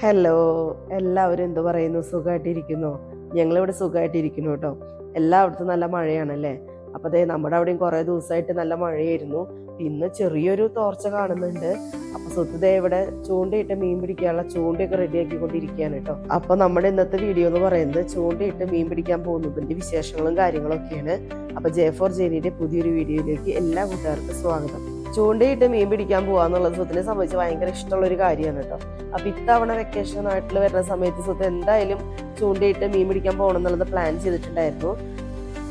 Hello എല്ലാവരും എന്തു പറയുന്നു? സുഖമായിട്ടിരിക്കുന്നു ഞങ്ങളിവിടെ സുഖമായിട്ടിരിക്കുന്നു കേട്ടോ. എല്ലായിടത്തും നല്ല മഴയാണല്ലേ? അപ്പോൾ ദേ നമ്മുടെ അവിടെയും കുറേ ദിവസമായിട്ട് നല്ല മഴയായിരുന്നു. ഇന്ന് ചെറിയൊരു തോർച്ച കാണുന്നുണ്ട്. അപ്പോൾ സ്വത്തുദേ ഇവിടെ ചൂണ്ടയിട്ട് മീൻ പിടിക്കാനുള്ള ചൂണ്ടയൊക്കെ റെഡി ആക്കിക്കൊണ്ടിരിക്കുകയാണ് കേട്ടോ. അപ്പോൾ നമ്മുടെ ഇന്നത്തെ വീഡിയോ എന്ന് പറയുന്നത് ചൂണ്ടയിട്ട് മീൻ പിടിക്കാൻ പോകുന്നതിന്റെ വിശേഷങ്ങളും കാര്യങ്ങളൊക്കെയാണ്. അപ്പോൾ ജെ ഫോർ ജെനിയുടെ പുതിയൊരു വീഡിയോയിലേക്ക് എല്ലാ കൂട്ടുകാർക്കും സ്വാഗതം. ചൂണ്ടയിട്ട് മീൻ പിടിക്കാൻ പോവാന്നുള്ളത് സ്വത്തിനെ സംബന്ധിച്ച് ഭയങ്കര ഇഷ്ടമുള്ള ഒരു കാര്യമാണ് കേട്ടോ. അപ്പൊ ഇത്തവണ വെക്കേഷൻ നാട്ടിൽ വരുന്ന സമയത്ത് സ്വത്ത് എന്തായാലും ചൂണ്ടയിട്ട് മീൻ പിടിക്കാൻ പോകണം എന്നുള്ളത് പ്ലാൻ ചെയ്തിട്ടുണ്ടായിരുന്നു.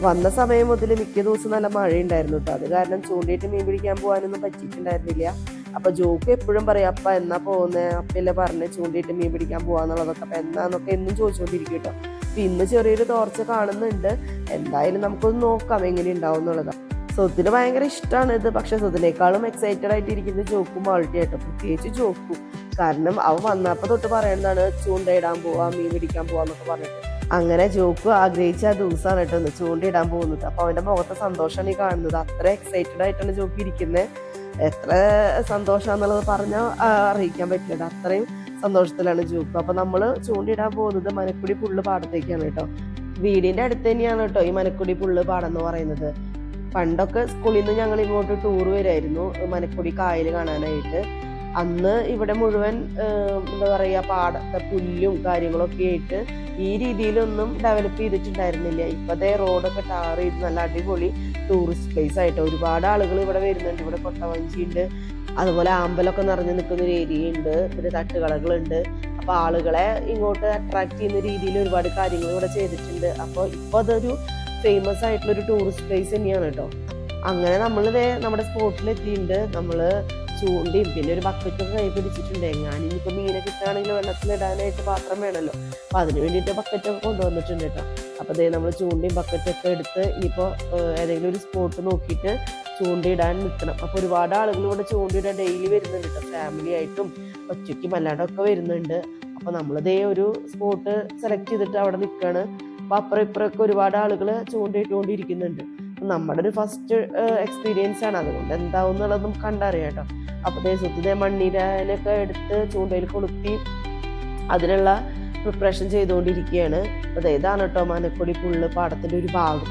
വന്ന സമയം മുതൽ മിക്ക ദിവസം നല്ല മഴയുണ്ടായിരുന്നു കേട്ടോ. അത് കാരണം ചൂണ്ടയിട്ട് മീൻ പിടിക്കാൻ പോകാനൊന്നും പറ്റിയിട്ടുണ്ടായിരുന്നില്ല. അപ്പൊ ജോക്ക് എപ്പോഴും പറയും അപ്പ എന്നാ പോകുന്നത് അപ്പല്ലേ പറഞ്ഞ് ചൂണ്ടയിട്ട് മീൻ പിടിക്കാൻ പോവാന്നുള്ളതൊക്കെ അപ്പൊ എന്നാന്നൊക്കെ എന്നും ചോദിച്ചുകൊണ്ടിരിക്കും കേട്ടോ. അപ്പൊ ഇന്ന് ചെറിയൊരു തോർച്ച കാണുന്നുണ്ട്. എന്തായാലും നമുക്കൊന്ന് നോക്കാം എങ്ങനെ ഉണ്ടാവും എന്നുള്ളതാണ് സ്വത്തിന് ഭയങ്കര ഇഷ്ടമാണ് ഇത്. പക്ഷെ സ്വത്തിനേക്കാളും എക്സൈറ്റഡ് ആയിട്ട് ഇരിക്കുന്നത് ജോക്കും മാൾട്ടി ആയിട്ട് പ്രത്യേകിച്ച് ജോക്കും. കാരണം അവ വന്നപ്പോ തൊട്ട് പറയുന്നതാണ് ചൂണ്ടയിടാൻ പോവാ മീൻ പിടിക്കാൻ പോവാന്നൊക്കെ പറഞ്ഞിട്ട്. അങ്ങനെ ജോക്ക് ആഗ്രഹിച്ച ആ ദിവസമാണ് കേട്ടോ ഒന്ന് ചൂണ്ടയിടാൻ പോകുന്നത്. അപ്പൊ അവന്റെ മുഖത്തെ സന്തോഷമാണ് ഈ കാണുന്നത്. അത്ര എക്സൈറ്റഡ് ആയിട്ടാണ് ജോക്ക് ഇരിക്കുന്നത് എത്ര സന്തോഷമാണെന്നുള്ളത് പറഞ്ഞാൽ അറിയിക്കാൻ പറ്റില്ല അത്രയും സന്തോഷത്തിലാണ് ജോക്ക്. അപ്പൊ നമ്മൾ ചൂണ്ടിയിടാൻ പോകുന്നത് മനക്കുടി പുള്ള് പാടത്തേക്കാണ് കേട്ടോ. വീടിന്റെ അടുത്ത് തന്നെയാണ് കേട്ടോ ഈ മനക്കുടി പുള്ള് പാടം എന്ന് പറയുന്നത്. പണ്ടൊക്കെ സ്കൂളിൽ നിന്ന് ഞങ്ങൾ ഇങ്ങോട്ട് ടൂർ വരുമായിരുന്നു മനക്കുടി കായൽ കാണാനായിട്ട്. അന്ന് ഇവിടെ മുഴുവൻ എന്താ പറയുക പാടത്തെ പുല്ലും കാര്യങ്ങളൊക്കെ ആയിട്ട് ഈ രീതിയിലൊന്നും ഡെവലപ്പ് ചെയ്തിട്ടുണ്ടായിരുന്നില്ല. ഇപ്പത്തെ റോഡൊക്കെ ടാർ ചെയ്ത് നല്ല അടിപൊളി ടൂറിസ്റ്റ് പ്ലേസ് ആയിട്ട്. ഒരുപാട് ആളുകൾ ഇവിടെ വരുന്നുണ്ട്. ഇവിടെ കൊട്ടവഞ്ചി ഉണ്ട്. അതുപോലെ ആമ്പലൊക്കെ നിറഞ്ഞു നിൽക്കുന്ന ഒരു ഏരിയ ഉണ്ട്. പിന്നെ തട്ടുകടകളുണ്ട്. അപ്പൊ ആളുകളെ ഇങ്ങോട്ട് അട്രാക്ട് ചെയ്യുന്ന രീതിയിൽ ഒരുപാട് കാര്യങ്ങൾ ഇവിടെ ചെയ്തിട്ടുണ്ട്. അപ്പോൾ ഇപ്പൊ അതൊരു ഫേമസ് ആയിട്ടുള്ള ഒരു ടൂറിസ്റ്റ് പ്ലേസ് തന്നെയാണ് കേട്ടോ. അങ്ങനെ നമ്മൾ നമ്മുടെ സ്പോട്ടിൽ എത്തിയിട്ടുണ്ട്. നമ്മൾ ചൂണ്ടയും പിന്നെ ഒരു ബക്കറ്റൊക്കെ കൈ പിടിച്ചിട്ടുണ്ട്. എങ്ങാനും ഇനിയിപ്പോ മീനെ കിട്ടുകയാണെങ്കിൽ വെള്ളത്തിലിടാനായിട്ട് പാത്രം വേണമല്ലോ. അപ്പൊ അതിന് വേണ്ടിയിട്ട് ബക്കറ്റൊക്കെ കൊണ്ടുവന്നിട്ടുണ്ട് കേട്ടോ. അപ്പൊ അതേ നമ്മൾ ചൂണ്ടയും ബക്കറ്റൊക്കെ എടുത്ത് ഇനിയിപ്പോ ഏഹ്, ഏതെങ്കിലും ഒരു സ്പോട്ട് നോക്കിയിട്ട് ചൂണ്ടയിടാൻ നിൽക്കണം. അപ്പോൾ ഒരുപാട് ആളുകൾ ഇവിടെ ചൂണ്ടയിടാൻ ഡെയിലി വരുന്നുണ്ട് കേട്ടോ. ഫാമിലി ആയിട്ടും ഒറ്റയ്ക്കും അല്ലാണ്ടൊക്കെ വരുന്നുണ്ട്. അപ്പൊ നമ്മളിതേ ഒരു സ്പോട്ട് സെലക്ട് ചെയ്തിട്ട് അവിടെ നിൽക്കുകയാണ് അപ്പൊ അപ്പുറം ഇപ്പുറമൊക്കെ ഒരുപാട് ആളുകൾ ചൂണ്ടിയിട്ടുകൊണ്ടിരിക്കുന്നുണ്ട്. നമ്മുടെ ഒരു ഫസ്റ്റ് എക്സ്പീരിയൻസ് ആണ്. അതുകൊണ്ട് എന്താവും എന്നുള്ളതും കണ്ടറിയാം കേട്ടോ. അപ്പൊ ദേശത്തിന്റെ മണ്ണീരനൊക്കെ എടുത്ത് ചൂണ്ടയിൽ കൊളുത്തി അതിനുള്ള പ്രിപ്പറേഷൻ ചെയ്തുകൊണ്ടിരിക്കുകയാണ്. അതേതാണ് കേട്ടോ മനക്കൊടി പുള്ള് പാടത്തിന്റെ ഒരു ഭാഗം.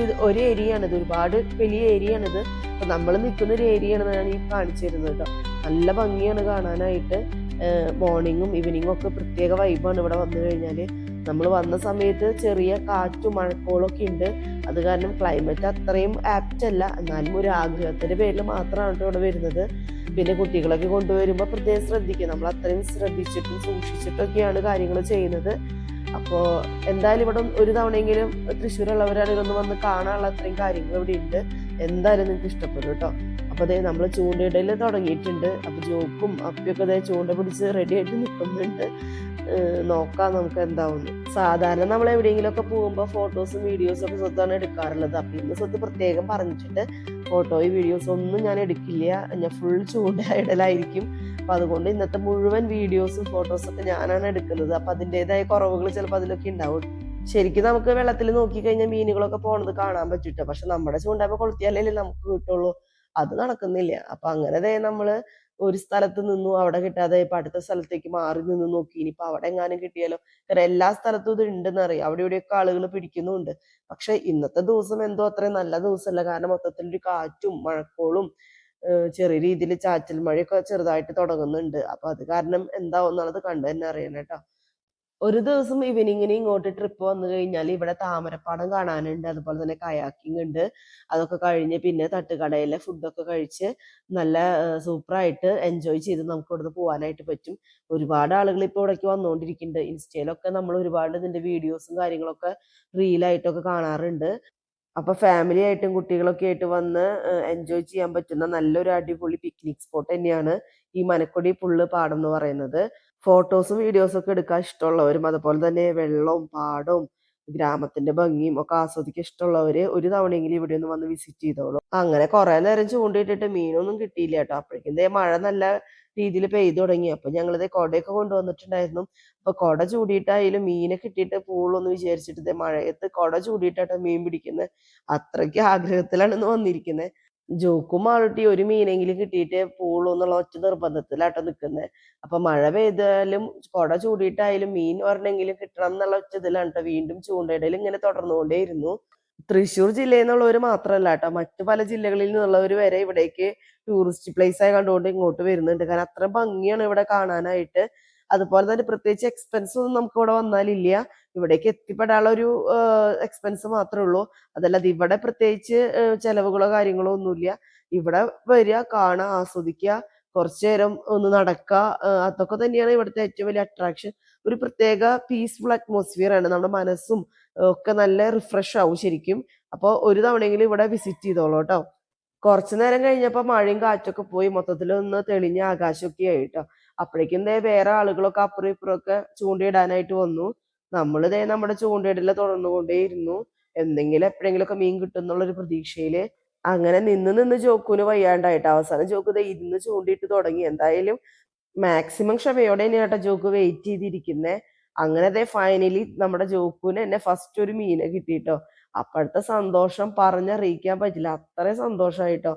ഇത് ഒരു ഏരിയ ആണ് ഇത്. ഒരുപാട് വലിയ ഏരിയ ആണിത് അപ്പൊ നമ്മൾ നിൽക്കുന്ന ഒരു ഏരിയ ആണ് ഞാൻ ഈ കാണിച്ചു തരുന്നത് കേട്ടോ. നല്ല ഭംഗിയാണ് കാണാനായിട്ട്. മോർണിംഗും ഈവനിങ്ങും ഒക്കെ പ്രത്യേക വൈബാണ് ഇവിടെ വന്നു കഴിഞ്ഞാൽ നമ്മൾ വന്ന സമയത്ത് ചെറിയ കാറ്റും മഴക്കോളൊക്കെ ഉണ്ട്. അത് കാരണം ക്ലൈമറ്റ് അത്രയും ആപ്റ്റ് അല്ല. എന്നാലും ഒരു ആഗ്രഹത്തിന്റെ പേരിൽ മാത്രമാണ് ഇവിടെ വരുന്നത്. പിന്നെ കുട്ടികളൊക്കെ കൊണ്ടുവരുമ്പോൾ പ്രത്യേകം ശ്രദ്ധിക്കുക നമ്മൾ അത്രയും ശ്രദ്ധിച്ചിട്ടും സൂക്ഷിച്ചിട്ടൊക്കെയാണ് കാര്യങ്ങൾ ചെയ്യുന്നത്. അപ്പോൾ എന്തായാലും ഇവിടെ ഒരു തവണയെങ്കിലും തൃശ്ശൂരുള്ളവരാണെങ്കിൽ ഒന്ന് വന്ന് കാണാനുള്ള അത്രയും കാര്യങ്ങൾ ഇവിടെ ഉണ്ട്. എന്തായാലും നിങ്ങൾക്ക് ഇഷ്ടപ്പെടും കേട്ടോ. അപ്പോൾ അതേ നമ്മൾ ചൂണ്ടയിടയിൽ തുടങ്ങിയിട്ടുണ്ട്. അപ്പോൾ ജോക്കും അപ്പിയൊക്കെ അതേ ചൂണ്ട പിടിച്ച് റെഡിയായിട്ട് നിൽക്കുന്നുണ്ട്. നോക്കാം നമുക്ക് എന്താവുന്നു. സാധാരണ നമ്മൾ എവിടെയെങ്കിലുമൊക്കെ പോകുമ്പോൾ ഫോട്ടോസും വീഡിയോസും ഒക്കെ സ്വത്താണ് എടുക്കാറുള്ളത്. അപ്പം ഇന്ന് സ്വത്ത് പ്രത്യേകം പറഞ്ഞിട്ടുണ്ട്. ഫോട്ടോയും വീഡിയോസും ഒന്നും ഞാൻ എടുക്കില്ല. ഞാൻ ഫുൾ ചൂണ്ടയിടലായിരിക്കും. അപ്പം അതുകൊണ്ട് ഇന്നത്തെ മുഴുവൻ വീഡിയോസും ഫോട്ടോസും ഒക്കെ ഞാനാണ് എടുക്കുന്നത്. അപ്പം അതിന്റെതായ കുറവുകൾ ചിലപ്പോൾ അതിലൊക്കെ ഉണ്ടാവും. ശരിക്കും നമുക്ക് വെള്ളത്തിൽ നോക്കിക്കഴിഞ്ഞാൽ മീനുകളൊക്കെ പോണത് കാണാൻ പറ്റിട്ടോ. പക്ഷെ നമ്മുടെ ചൂണ്ടാകുമ്പോൾ കൊളുത്തിയാലേ നമുക്ക് കിട്ടുള്ളൂ. അത് നടക്കുന്നില്ല. അപ്പൊ അങ്ങനെ ദേ നമ്മൾ ഒരു സ്ഥലത്ത് നിന്നു അവിടെ കിട്ടാതെ ഇപ്പൊ അടുത്ത സ്ഥലത്തേക്ക് മാറി നിന്ന് നോക്കി. ഇനിയിപ്പോ അവിടെ എങ്ങാനും കിട്ടിയാലോ? കാരണം എല്ലാ സ്ഥലത്തും ഇത് ഉണ്ടെന്ന് അറിയാം. അവിടെ ഇവിടെയൊക്കെ ആളുകൾ പിടിക്കുന്നുണ്ട്. പക്ഷെ ഇന്നത്തെ ദിവസം എന്തോ അത്രയും നല്ല ദിവസമല്ല. കാരണം മൊത്തത്തിൽ ഒരു കാറ്റും മഴക്കോളും ചെറിയ രീതിയിൽ ചാറ്റൽ മഴയൊക്കെ ചെറുതായിട്ട് തുടങ്ങുന്നുണ്ട്. അപ്പൊ അത് കാരണം എന്താവും എന്നുള്ളത് കണ്ടു തന്നെ അറിയണം കേട്ടോ. ഒരു ദിവസം ഈവനിങ്ങിന് ഇങ്ങോട്ട് ട്രിപ്പ് വന്നു കഴിഞ്ഞാൽ ഇവിടെ താമരപ്പാടം കാണാനുണ്ട് അതുപോലെ തന്നെ കയാക്കിംഗ് ഉണ്ട്. അതൊക്കെ കഴിഞ്ഞ് പിന്നെ തട്ടുകടയിലെ ഫുഡൊക്കെ കഴിച്ച് നല്ല സൂപ്പറായിട്ട് എൻജോയ് ചെയ്ത് നമുക്ക് ഇവിടുന്ന് പോകാനായിട്ട് പറ്റും. ഒരുപാട് ആളുകൾ ഇപ്പോൾ ഇവിടേക്ക് വന്നുകൊണ്ടിരിക്കുന്നുണ്ട് ഇൻസ്റ്റയിലൊക്കെ നമ്മൾ ഒരുപാട് ഇതിന്റെ വീഡിയോസും കാര്യങ്ങളൊക്കെ റീലായിട്ടൊക്കെ കാണാറുണ്ട്. അപ്പൊ ഫാമിലി ആയിട്ടും കുട്ടികളൊക്കെ ആയിട്ട് വന്ന് എൻജോയ് ചെയ്യാൻ പറ്റുന്ന നല്ലൊരു അടിപൊളി പിക്നിക് സ്പോട്ട് തന്നെയാണ് ഈ മനക്കൊടി പുള്ള് പാടം എന്ന് പറയുന്നത്. ഫോട്ടോസും വീഡിയോസും ഒക്കെ എടുക്കാൻ ഇഷ്ടമുള്ളവരും അതുപോലെ തന്നെ വെള്ളവും പാടവും ഗ്രാമത്തിന്റെ ഭംഗിയും ഒക്കെ ആസ്വദിക്കാൻ ഇഷ്ടമുള്ളവര് ഒരു തവണയെങ്കിലും ഇവിടെ ഒന്ന് വന്ന് വിസിറ്റ് ചെയ്തോളൂ. അങ്ങനെ കുറെ നേരം ചൂണ്ടിയിട്ടിട്ട് മീനൊന്നും കിട്ടിയില്ല കേട്ടോ. അപ്പോഴേക്കും മഴ നല്ല രീതിയിൽ പെയ്തു തുടങ്ങി. അപ്പൊ ഞങ്ങളിത് കുടയൊക്കെ കൊണ്ടുവന്നിട്ടുണ്ടായിരുന്നു. അപ്പൊ കുട ചൂടിയിട്ടായാലും മീനെ കിട്ടിയിട്ട് പൂളൊന്ന് വിചാരിച്ചിട്ട് മഴയത്ത് കുട ചൂടിയിട്ടാട്ടോ മീൻ പിടിക്കുന്നത് അത്രയ്ക്ക് ആഗ്രഹത്തിലാണ് ഇന്ന് വന്നിരിക്കുന്നത് ജോക്കും മാളുട്ടി ഒരു മീനെങ്കിലും കിട്ടിയിട്ട് പോളൂ എന്നുള്ള ഒറ്റ നിർബന്ധത്തിലാട്ടോ നിൽക്കുന്നത് അപ്പൊ മഴ പെയ്താലും കുട ചൂടിയിട്ടായാലും മീൻ ഒരെണ്ണെങ്കിലും കിട്ടണം എന്നുള്ള ഒറ്റ ഇതിലാണ് ട്ടോ വീണ്ടും ചൂണ്ടയിടയിൽ ഇങ്ങനെ തുടർന്നുകൊണ്ടേയിരുന്നു. തൃശ്ശൂർ ജില്ലയിൽ നിന്നുള്ളവർ മാത്രമല്ല കേട്ടോ മറ്റു പല ജില്ലകളിൽ നിന്നുള്ളവർ വരെ ഇവിടേക്ക് ടൂറിസ്റ്റ് പ്ലേസ് ആയി കണ്ടുകൊണ്ട് ഇങ്ങോട്ട് വരുന്നുണ്ട്. കാരണം അത്ര ഭംഗിയാണ് ഇവിടെ കാണാനായിട്ട്. അതുപോലെ തന്നെ പ്രത്യേകിച്ച് എക്സ്പെൻസ് ഒന്നും നമുക്ക് ഇവിടെ വന്നാലില്ല ഇവിടേക്ക് എത്തിപ്പെടാനുള്ള ഒരു എക്സ്പെൻസ് മാത്രമേ ഉള്ളൂ. അതല്ലാതെ ഇവിടെ പ്രത്യേകിച്ച് ചെലവുകളോ കാര്യങ്ങളോ ഒന്നുമില്ല ഇവിടെ വരിക കാണുക ആസ്വദിക്കുക കുറച്ചു നേരം ഒന്ന് നടക്കുക അതൊക്കെ തന്നെയാണ് ഇവിടുത്തെ ഏറ്റവും വലിയ അട്രാക്ഷൻ ഒരു പ്രത്യേക പീസ്ഫുൾ അറ്റ്മോസ്ഫിയർ ആണ്. നമ്മുടെ മനസ്സും ഒക്കെ നല്ല റിഫ്രഷ് ആവും ശരിക്കും. അപ്പോൾ ഒരു തവണയെങ്കിലും ഇവിടെ വിസിറ്റ് ചെയ്തോളൂ കേട്ടോ. കുറച്ചു നേരം കഴിഞ്ഞപ്പോൾ മഴയും കാറ്റൊക്കെ പോയി. മൊത്തത്തിൽ ഒന്ന് തെളിഞ്ഞ ആകാശമൊക്കെ ആയിട്ടോ അപ്പോഴേക്കും ദേ വേറെ ആളുകളൊക്കെ അപ്പുറം ഇപ്പുറം ഒക്കെ ചൂണ്ടയിടാനായിട്ട് വന്നു. നമ്മൾ ദേ നമ്മുടെ ചൂണ്ടയിടൽ തുടർന്നുകൊണ്ടേയിരുന്നു. എന്തെങ്കിലും എപ്പോഴെങ്കിലും ഒക്കെ മീൻ കിട്ടും എന്നുള്ളൊരു പ്രതീക്ഷയിൽ അങ്ങനെ നിന്ന് നിന്ന് ജോക്കുന് വയ്യാണ്ടായിട്ട്. അവസാനം ജോക്ക് ദേ ഇരുന്ന് ചൂണ്ടിയിട്ട് തുടങ്ങി. എന്തായാലും മാക്സിമം ക്ഷമയോടെ തന്നെയാട്ടോ ജോക്ക് വെയിറ്റ് ചെയ്തിരിക്കുന്നത് അങ്ങനെ ദേ ഫൈനലി നമ്മുടെ ജോക്കുവിന് എന്നെ ഫസ്റ്റ് ഒരു മീനെ കിട്ടിയിട്ടോ അപ്പോഴത്തെ സന്തോഷം പറഞ്ഞറിയിക്കാൻ പറ്റില്ല. അത്രയും സന്തോഷമായിട്ടോ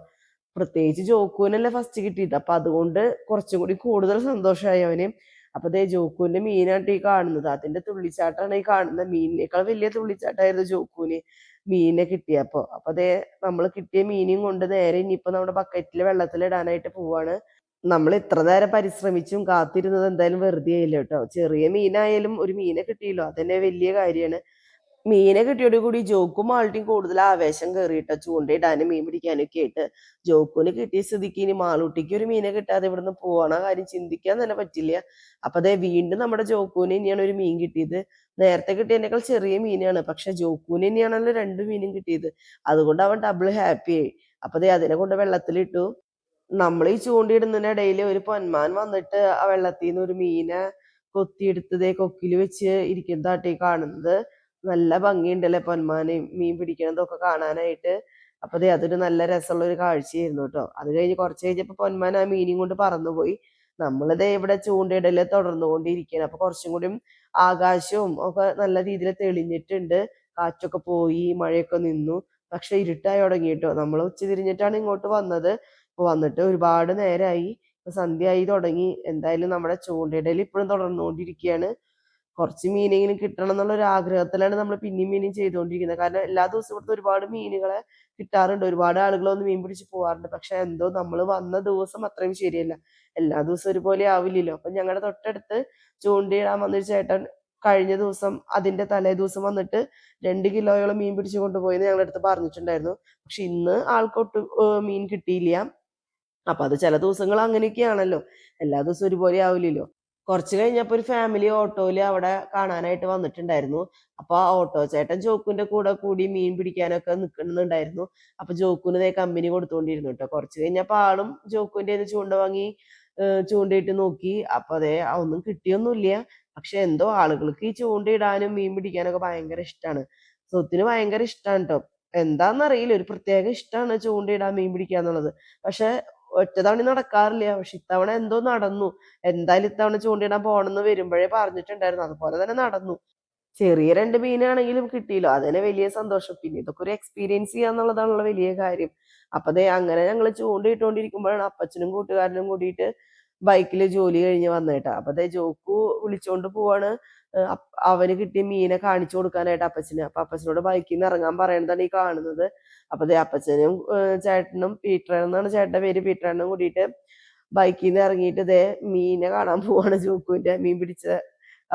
പ്രത്യേകിച്ച് ജോക്കുവിനല്ലേ ഫസ്റ്റ് കിട്ടിയത്. അപ്പൊ അതുകൊണ്ട് കുറച്ചും കൂടി കൂടുതൽ സന്തോഷമായി അവന്. അപ്പൊ ദേ ജോക്കുവിന്റെ മീനായിട്ട് ഈ കാണുന്നത്. അതിന്റെ തുള്ളിച്ചാട്ടാണ് ഈ കാണുന്നത്. മീനിനേക്കാൾ വലിയ തുള്ളിച്ചാട്ടായിരുന്നു ജോക്കുവിന് മീനിനെ കിട്ടിയപ്പോ അപ്പൊ. അതേ നമ്മൾ കിട്ടിയ മീനും കൊണ്ട് നേരെ ഇനിയിപ്പോ നമ്മുടെ ബക്കറ്റിൽ വെള്ളത്തിൽ ഇടാനായിട്ട് പോവാണ്. നമ്മൾ ഇത്ര നേരം പരിശ്രമിച്ചും കാത്തിരുന്നത് എന്തായാലും വെറുതെ ആയില്ല കേട്ടോ. ചെറിയ മീനായാലും ഒരു മീനെ കിട്ടിയല്ലോ. അതന്നെ വലിയ കാര്യമാണ്. മീനെ കിട്ടിയോട് കൂടി ജോക്കും മാൾട്ടിയും കൂടുതൽ ആവേശം കയറിയിട്ട ചൂണ്ടയിടാനും മീൻ പിടിക്കാനൊക്കെ ആയിട്ട്. ജോക്കുന് കിട്ടിയ സ്ഥിതിക്ക് ഇനി മാളൂട്ടിക്ക് ഒരു മീനെ കിട്ടാതെ ഇവിടുന്ന് പോവാണ കാര്യം ചിന്തിക്കാൻ തന്നെ പറ്റില്ല. അപ്പൊ അതെ വീണ്ടും നമ്മുടെ ജോക്കുവിന് ഇനിയാണ് ഒരു മീൻ കിട്ടിയത്. നേരത്തെ കിട്ടിയതിനേക്കാൾ ചെറിയ മീനാണ്. പക്ഷെ ജോക്കുവിന് ഇനിയാണല്ലോ രണ്ട് മീനും കിട്ടിയത്. അതുകൊണ്ട് അവൻ ഡബിൾ ഹാപ്പി ആയി. അപ്പൊ അതെ അതിനെ കൊണ്ട് വെള്ളത്തിലിട്ടു. നമ്മൾ ഈ ചൂണ്ടിയിടുന്നതിനിടയിൽ ഒരു പൊന്മാൻ വന്നിട്ട് ആ വെള്ളത്തിൽ നിന്ന് ഒരു മീനെ കൊത്തിയെടുത്തതേ കൊക്കിൽ വെച്ച് ഇരിക്കുന്നതാട്ടേ കാണുന്നത്. നല്ല ഭംഗിയുണ്ടല്ലേ പൊന്മാനെയും മീൻ പിടിക്കണതൊക്കെ കാണാനായിട്ട്? അപ്പൊ അതെ അതൊരു നല്ല രസമുള്ള ഒരു കാഴ്ചയായിരുന്നു കേട്ടോ. അത് കഴിഞ്ഞ് കുറച്ച് കഴിഞ്ഞപ്പോ പൊന്മാൻ ആ മീനും കൊണ്ട് പറന്നുപോയി. നമ്മളിതേ ഇവിടെ ചൂണ്ടയിടൽ തുടർന്നുകൊണ്ടിരിക്കുകയാണ് അപ്പൊ കുറച്ചും കൂടി ആകാശവും ഒക്കെ നല്ല രീതിയിൽ തെളിഞ്ഞിട്ടുണ്ട്. കാറ്റൊക്കെ പോയി മഴയൊക്കെ നിന്നു. പക്ഷെ ഇരുട്ടായി തുടങ്ങിയിട്ടോ നമ്മൾ ഉച്ച തിരിഞ്ഞിട്ടാണ് ഇങ്ങോട്ട് വന്നത്. അപ്പൊ വന്നിട്ട് ഒരുപാട് നേരമായി സന്ധ്യയായി തുടങ്ങി. എന്തായാലും നമ്മുടെ ചൂണ്ടയിടൽ ഇപ്പോഴും തുടർന്നുകൊണ്ടിരിക്കുകയാണ് കുറച്ച് മീനെങ്കിലും കിട്ടണം എന്നുള്ള ഒരു ആഗ്രഹത്തിലാണ് നമ്മൾ പിന്നെയും പിന്നെയും ചെയ്തുകൊണ്ടിരിക്കുന്നത് കാരണം എല്ലാ ദിവസവും ഇവിടുത്തെ ഒരുപാട് മീനുകളെ കിട്ടാറുണ്ട്. ഒരുപാട് ആളുകൾ വന്ന് മീൻ പിടിച്ച് പോകാറുണ്ട് പക്ഷെ എന്തോ നമ്മൾ വന്ന ദിവസം അത്രയും ശരിയല്ല. എല്ലാ ദിവസവും ഒരുപോലെ ആവില്ലല്ലോ. അപ്പൊ ഞങ്ങളുടെ തൊട്ടടുത്ത് ചൂണ്ടയിടാൻ വന്നൊരു ചേട്ടൻ കഴിഞ്ഞ ദിവസം അതിന്റെ തലേ ദിവസം വന്നിട്ട് രണ്ട് കിലോയോളം മീൻ പിടിച്ചു കൊണ്ടുപോയെന്ന് ഞങ്ങളുടെ അടുത്ത് പറഞ്ഞിട്ടുണ്ടായിരുന്നു. പക്ഷെ ഇന്ന് ആൾക്കൊട്ട് മീൻ കിട്ടിയില്ല. അപ്പൊ അത് ചില ദിവസങ്ങൾ അങ്ങനെയൊക്കെയാണല്ലോ. എല്ലാ ദിവസവും ഒരുപോലെ ആവില്ലല്ലോ. കുറച്ച് കഴിഞ്ഞപ്പോ ഒരു ഫാമിലി ഓട്ടോയിൽ അവിടെ കാണാനായിട്ട് വന്നിട്ടുണ്ടായിരുന്നു. അപ്പൊ ആ ഓട്ടോ ചേട്ടൻ ജോക്കുന്റെ കൂടെ കൂടി മീൻ പിടിക്കാനൊക്കെ നിൽക്കുന്നുണ്ടായിരുന്നു അപ്പൊ ജോക്കുന് ഇതേ കമ്പനി കൊടുത്തുകൊണ്ടിരുന്നു കേട്ടോ കുറച്ച് കഴിഞ്ഞപ്പോ ആളും ജോക്കുന്റെ ചൂണ്ട വാങ്ങി ചൂണ്ടയിട്ട് നോക്കി. അപ്പൊ അതെ ഒന്നും കിട്ടിയൊന്നുമില്ല. പക്ഷെ എന്തോ ആളുകൾക്ക് ഈ ചൂണ്ടയിടാനും മീൻ പിടിക്കാനൊക്കെ ഭയങ്കര ഇഷ്ടമാണ് സ്വത്തിന് ഭയങ്കര ഇഷ്ടമാണ് കേട്ടോ എന്താന്നറിയില്ല. ഒരു പ്രത്യേക ഇഷ്ടമാണ് ചൂണ്ടയിടാൻ മീൻ പിടിക്കുക എന്നുള്ളത് പക്ഷെ ഒറ്റ തവണ നടക്കാറില്ല. പക്ഷെ ഇത്തവണ എന്തോ നടന്നു. എന്തായാലും ഇത്തവണ ചൂണ്ടിടാൻ പോണെന്ന് വരുമ്പോഴേ പറഞ്ഞിട്ടുണ്ടായിരുന്നു. അതുപോലെ തന്നെ നടന്നു. ചെറിയ രണ്ട് മീനാണെങ്കിലും കിട്ടിയല്ലോ. അതന്നെ വലിയ സന്തോഷം. പിന്നെ ഇതൊക്കെ ഒരു എക്സ്പീരിയൻസ് ചെയ്യാന്നുള്ളതാണല്ലോ വലിയ കാര്യം. അപ്പൊ ദേ അങ്ങനെ ഞങ്ങൾ ചൂണ്ടയിട്ടുകൊണ്ടിരിക്കുമ്പോഴാണ് അപ്പച്ചനും കൂട്ടുകാരനും കൂടിയിട്ട് ബൈക്കിൽ ജോലി കഴിഞ്ഞ് വന്നേട്ടാ. അപ്പൊ ദേ ജോക്കു വിളിച്ചോണ്ട് പോവാണ്. അവന് കിട്ടിയ മീനെ കാണിച്ചു കൊടുക്കാനായിട്ട് അപ്പച്ചന്. അപ്പൊ അപ്പച്ചനോട് ബൈക്കിൽ നിന്ന് ഇറങ്ങാൻ പറയണതാണ് ഈ കാണുന്നത്. അപ്പൊ അപ്പച്ചനും ചേട്ടനും പീറ്റർ എന്നാണ് ചേട്ടന്റെ പേര്. പീറ്ററിനും കൂടിയിട്ട് ബൈക്കിൽ നിന്ന് ഇറങ്ങിയിട്ട് ദേ മീനെ കാണാൻ പോവാണ് ചൂക്കുവിന്റെ മീൻ പിടിച്ച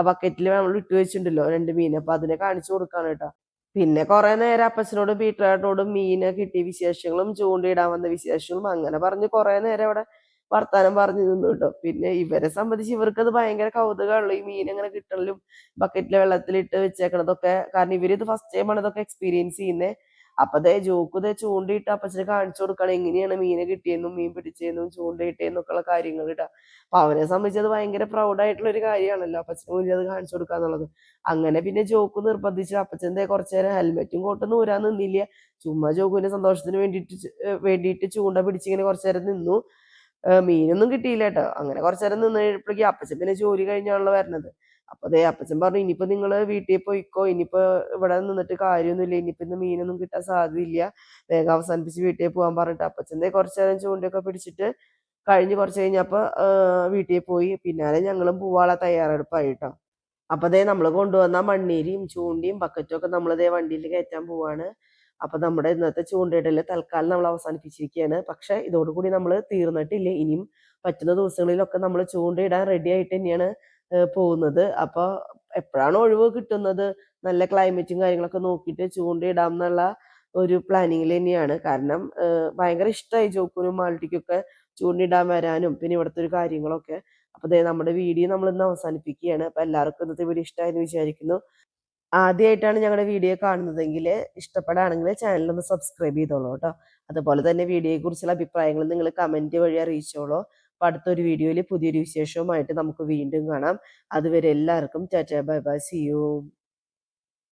ബക്കറ്റിൽ നമ്മൾ ഇട്ട് വെച്ചിട്ടുണ്ടല്ലോ രണ്ട് മീൻ. അപ്പൊ അതിനെ കാണിച്ചു കൊടുക്കാണ് കേട്ടോ. പിന്നെ കുറെ നേരം അപ്പച്ചനോടും പീറ്ററാട്ടോടും മീനെ കിട്ടിയ വിശേഷങ്ങളും ചൂണ്ടയിടാൻ വന്ന വിശേഷങ്ങളും അങ്ങനെ പറഞ്ഞ് കുറെ നേരം അവിടെ വർത്താനം പറഞ്ഞു നിന്നു കേട്ടോ പിന്നെ ഇവരെ സംബന്ധിച്ച് ഇവർക്ക് അത് ഭയങ്കര കൗതുകമുള്ളൂ ഈ മീൻ അങ്ങനെ കിട്ടണലും ബക്കറ്റിലെ വെള്ളത്തിലിട്ട് വെച്ചേക്കണതൊക്കെ. കാരണം ഇവർ ഇത് ഫസ്റ്റ് ടൈം ആണ് ഇതൊക്കെ എക്സ്പീരിയൻസ് ചെയ്യുന്നത് അപ്പൊ ദേ ജോക്ക് ദേ ചൂണ്ടിയിട്ട് അപ്പച്ചന് കാണിച്ചു കൊടുക്കണം. എങ്ങനെയാണ് മീനെ കിട്ടിയെന്നും മീൻ പിടിച്ചതെന്നും ചൂണ്ടയിട്ടേന്നൊക്കെ ഉള്ള കാര്യങ്ങൾ ഇടാ അപ്പൊ അവനെ സംബന്ധിച്ച് അത് ഭയങ്കര പ്രൗഡ് ആയിട്ടുള്ള ഒരു കാര്യമാണല്ലോ അപ്പച്ചന് മുന്നിൽ അത് കാണിച്ചു കൊടുക്കുക എന്നുള്ളത്. അങ്ങനെ പിന്നെ ജോക്ക് നിർബന്ധിച്ച് അപ്പച്ചൻ ദേ കുറച്ചു നേരം ഹെൽമെറ്റും കോട്ടും ഊരാൻ നിന്നില്ല. ചുമ്മാ ജോക്കുവിന്റെ സന്തോഷത്തിന് വേണ്ടിയിട്ട് വേണ്ടിയിട്ട് ചൂണ്ട പിടിച്ചിങ്ങനെ കുറച്ചു നേരം നിന്നു. മീനൊന്നും കിട്ടിയില്ല കേട്ടോ അങ്ങനെ കുറച്ചു നേരം നിന്ന് അപ്പച്ചൻ പിന്നെ ജോലി കഴിഞ്ഞാണല്ലോ വരണത്. അപ്പൊ അതേ അപ്പച്ചൻ പറഞ്ഞു ഇനിയിപ്പോ നിങ്ങൾ വീട്ടിൽ പോയിക്കോ. ഇനിയിപ്പോ ഇവിടെ നിന്നിട്ട് കാര്യമൊന്നുമില്ല. ഇനിയിപ്പോ ഇന്ന് മീനൊന്നും കിട്ടാൻ സാധ്യതയില്ല. വേഗം അവസാനിപ്പിച്ച് വീട്ടിൽ പോകാൻ പറഞ്ഞിട്ട് അപ്പച്ചന്റെ കുറച്ചു നേരം ചൂണ്ടയൊക്കെ പിടിച്ചിട്ട് കഴിഞ്ഞ് കുറച്ച് കഴിഞ്ഞപ്പോൾ വീട്ടിൽ പോയി. പിന്നാലെ ഞങ്ങളും പോവാനുള്ള തയ്യാറെടുപ്പായി കേട്ടോ അപ്പൊ ദേ നമ്മൾ കൊണ്ടുവന്ന മണ്ണീരിയും ചൂണ്ടിയും ബക്കറ്റും ഒക്കെ നമ്മളതേ വണ്ടിയിൽ കയറ്റാൻ പോവാണ്. അപ്പൊ നമ്മുടെ ഇന്നത്തെ ചൂണ്ടയിടൽ തൽക്കാലം നമ്മൾ അവസാനിപ്പിച്ചിരിക്കുകയാണ് പക്ഷെ ഇതോടുകൂടി നമ്മൾ തീർന്നിട്ടില്ല. ഇനിയും പറ്റുന്ന ദിവസങ്ങളിലൊക്കെ നമ്മൾ ചൂണ്ടയിടാൻ റെഡി ആയിട്ട് തന്നെയാണ് പോകുന്നത്. അപ്പോൾ എപ്പോഴാണ് ഒഴിവ് കിട്ടുന്നത് നല്ല ക്ലൈമറ്റും കാര്യങ്ങളൊക്കെ നോക്കിയിട്ട് ചൂണ്ടയിടാം എന്നുള്ള ഒരു പ്ലാനിങ്ങിൽ തന്നെയാണ്. കാരണം ഭയങ്കര ഇഷ്ടമായി ജോക്കുനും മാൾട്ടിക്കൊക്കെ ചൂണ്ടിടാൻ വരാനും പിന്നെ ഇവിടുത്തെ ഒരു കാര്യങ്ങളൊക്കെ. അപ്പോൾ ദേ നമ്മുടെ വീഡിയോ നമ്മൾ ഇന്ന് അവസാനിപ്പിക്കുകയാണ്. അപ്പോൾ എല്ലാവർക്കും ഇന്നത്തെ വീഡിയോ ഇഷ്ടമായെന്ന് വിചാരിക്കുന്നു. ആദ്യമായിട്ടാണ് ഞങ്ങളുടെ വീഡിയോ കാണുന്നതെങ്കിൽ ഇഷ്ടപ്പെടുകയാണെങ്കിൽ ചാനലൊന്ന് സബ്സ്ക്രൈബ് ചെയ്തോളൂ കേട്ടോ. അതുപോലെ തന്നെ വീഡിയോയെക്കുറിച്ചുള്ള അഭിപ്രായങ്ങൾ നിങ്ങൾ കമന്റ് വഴി അറിയിച്ചോളൂ. അപ്പോൾ അടുത്തൊരു വീഡിയോയിൽ പുതിയൊരു വിശേഷവുമായിട്ട് നമുക്ക് വീണ്ടും കാണാം. അതുവരെ എല്ലാവർക്കും tata bye bye see you